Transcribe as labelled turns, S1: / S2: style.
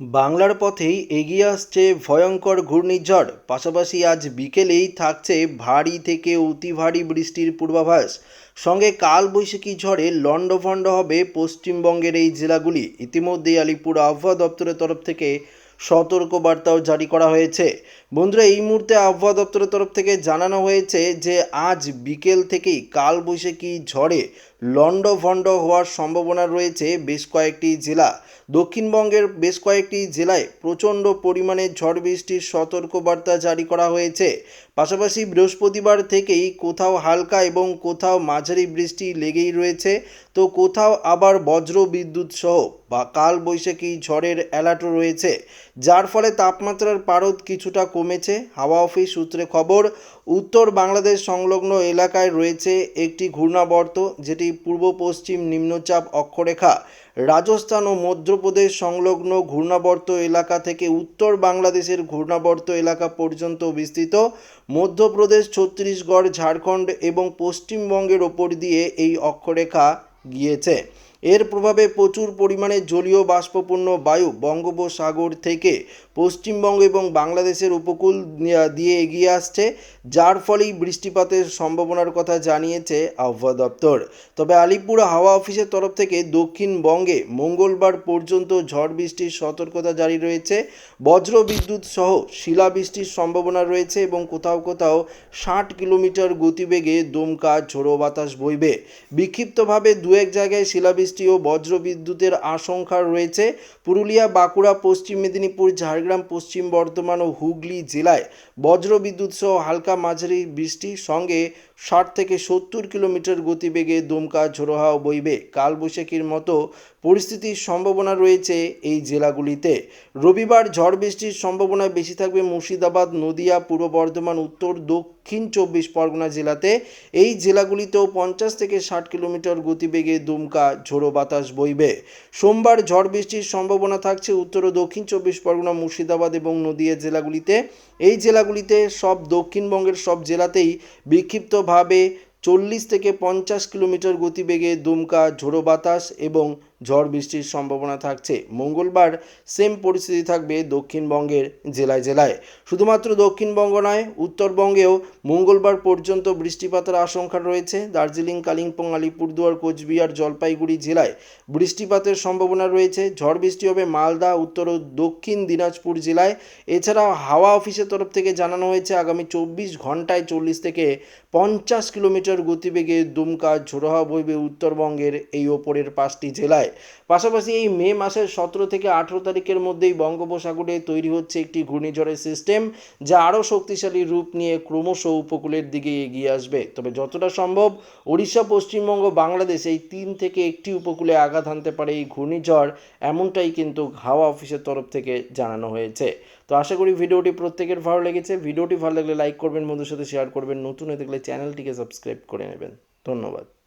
S1: বাংলার পথেই এগিয়ে আসছে ভয়ঙ্কর ঘূর্ণিঝড়। পাশাপাশি আজ বিকেলেই থাকছে ভারী থেকে অতি ভারী বৃষ্টির পূর্বাভাস। সঙ্গে কালবৈশাখী ঝড়ে লণ্ডভণ্ড হবে পশ্চিমবঙ্গের এই জেলাগুলি। ইতিমধ্যেই আলিপুর আবহাওয়া দপ্তরের তরফ থেকে সতর্কবার্তাও জারি করা হয়েছে। বন্ধুরা, এই মুহূর্তে আবহাওয়া দপ্তরের তরফ থেকে জানানো হয়েছে যে, আজ বিকেল থেকেই কালবৈশাখী ঝড়ে লণ্ডভণ্ড হওয়ার সম্ভাবনা রয়েছে বেশ কয়েকটি জেলা। দক্ষিণবঙ্গের বেশ কয়েকটি জেলায় প্রচণ্ড পরিমাণে ঝড় বৃষ্টির সতর্কবার্তা জারি করা হয়েছে। পাশাপাশি বৃহস্পতিবার থেকেই কোথাও হালকা এবং কোথাও মাঝারি বৃষ্টি লেগেই রয়েছে। তো কোথাও আবার বজ্র বিদ্যুৎ সহ বা কাল বৈশাখী ঝড়ের অ্যালার্টও রয়েছে। যার ফলে তাপমাত্রার পারদ কিছুটা কমেছে। হাওয়া অফিস সূত্রে খবর উত্তর বাংলাদেশ সংলগ্ন এলাকায় রয়েছে একটি ঘূর্ণাবর্ত, যেটি পূর্ব পশ্চিম নিম্নচাপ অক্ষরেখা। রাজস্থান ও মধ্যপ্রদেশ সংলগ্ন ঘূর্ণাবর্ত এলাকা থেকে উত্তর বাংলাদেশের ঘূর্ণাবর্ত এলাকা পর্যন্ত বিস্তৃত। মধ্যপ্রদেশ, ছত্তিশগড়, ঝাড়খণ্ড এবং পশ্চিমবঙ্গের ওপর দিয়ে এই অক্ষরেখা গিয়েছে। এর প্রভাবে প্রচুর পরিমাণে জলীয় বাষ্পপূর্ণ বায়ু বঙ্গোপসাগর থেকে পশ্চিমবঙ্গ এবং বাংলাদেশের উপকূল দিয়ে এগিয়ে আসছে, যার ফলেই বৃষ্টিপাতের সম্ভাবনার কথা জানিয়েছে আবহাওয়া দপ্তর। তবে আলিপুর হাওয়া অফিসের তরফ থেকে দক্ষিণবঙ্গে মঙ্গলবার পর্যন্ত ঝড় বৃষ্টির সতর্কতা জারি রয়েছে। বজ্র বিদ্যুৎ সহ শিলাবৃষ্টির সম্ভাবনা রয়েছে এবং কোথাও কোথাও ষাট কিলোমিটার গতিবেগে দমকা ঝোড়ো বাতাস বইবে। বিক্ষিপ্তভাবে দু এক জায়গায় শিলাবৃষ্টি ও বজ্র বিদ্যুতের আশঙ্কা রয়েছে। পুরুলিয়া, বাঁকুড়া, পশ্চিম মেদিনীপুর, ঝাড়গ্রাম, পশ্চিম বর্ধমান ও হুগলি জেলায় বজ্র বিদ্যুৎ সহ হালকা মাঝারি বৃষ্টি সঙ্গে ষাট থেকে সত্তর কিলোমিটার গতিবেগে দমকা ঝোড়ো হাওয়া বইবে কালবৈশাখীর মতো পরিস্থিতির সম্ভাবনা রয়েছে এই জেলাগুলিতে। রবিবার ঝড় বৃষ্টির সম্ভাবনা বেশি থাকবে মুর্শিদাবাদ, নদিয়া, পূর্ব বর্ধমান, উত্তর, দক্ষিণ চব্বিশ পরগনা জেলাতে। এই জেলাগুলিতেও পঞ্চাশ থেকে ষাট কিলোমিটার গতিবেগে দুমকা ঝোড়ো বাতাস বইবে। সোমবার ঝড় বৃষ্টির সম্ভাবনা থাকছে উত্তর ও দক্ষিণ চব্বিশ পরগনা, মুর্শিদাবাদ এবং নদিয়া জেলাগুলিতে। এই জেলাগুলিতে সব দক্ষিণবঙ্গের সব জেলাতেই বিক্ষিপ্তভাবে চল্লিশ থেকে পঞ্চাশ কিলোমিটার গতিবেগে দুমকা, ঝোড়ো বাতাস এবং ঝড় বৃষ্টির সম্ভাবনা থাকছে। মঙ্গলবার সেম পরিস্থিতি থাকবে দক্ষিণবঙ্গের জেলায় জেলায়। শুধুমাত্র দক্ষিণবঙ্গ নয়, উত্তরবঙ্গেও মঙ্গলবার পর্যন্ত বৃষ্টিপাতের আশঙ্কা রয়েছে। দার্জিলিং, কালিম্পং, আলিপুরদুয়ার, কোচবিহার, জলপাইগুড়ি জেলায় বৃষ্টিপাতের সম্ভাবনা রয়েছে। ঝড় বৃষ্টি হবে মালদা, উত্তর ও দক্ষিণ দিনাজপুর জেলায়। এছাড়াও হাওয়া অফিসের তরফ থেকে জানানো হয়েছে, আগামী চব্বিশ ঘন্টায় চল্লিশ থেকে পঞ্চাশ কিলোমিটার গতিবেগে দুমকা ঝোড়ো হাওয়া বইবে উত্তরবঙ্গের এই ওপরের পাঁচটি জেলায়। পাশাপাশি এই মে মাসের সতেরো থেকে আঠেরো তারিখের মধ্যেই বঙ্গোপসাগরে তৈরি হচ্ছে একটি ঘূর্ণিঝড়ের সিস্টেম যা আরও শক্তিশালী রূপ নিয়ে ক্রমশ উপকূলের দিকে এগিয়ে আসবে। তবে যতটা সম্ভব ওড়িশা, পশ্চিমবঙ্গ, বাংলাদেশ এই তিন থেকে একটি উপকূলে আঘাত হানতে পারে এই ঘূর্ণিঝড়, এমনটাই কিন্তু হাওয়া অফিসের তরফ থেকে জানানো হয়েছে। তো আশা করি ভিডিওটি প্রত্যেকের ভালো লেগেছে। ভিডিওটি ভালো লাগলে লাইক করবেন বন্ধুর সাথে শেয়ার করবেন। নতুন হয়ে থাকলে চ্যানেলটিকে সাবস্ক্রাইব করে নেবেন। ধন্যবাদ।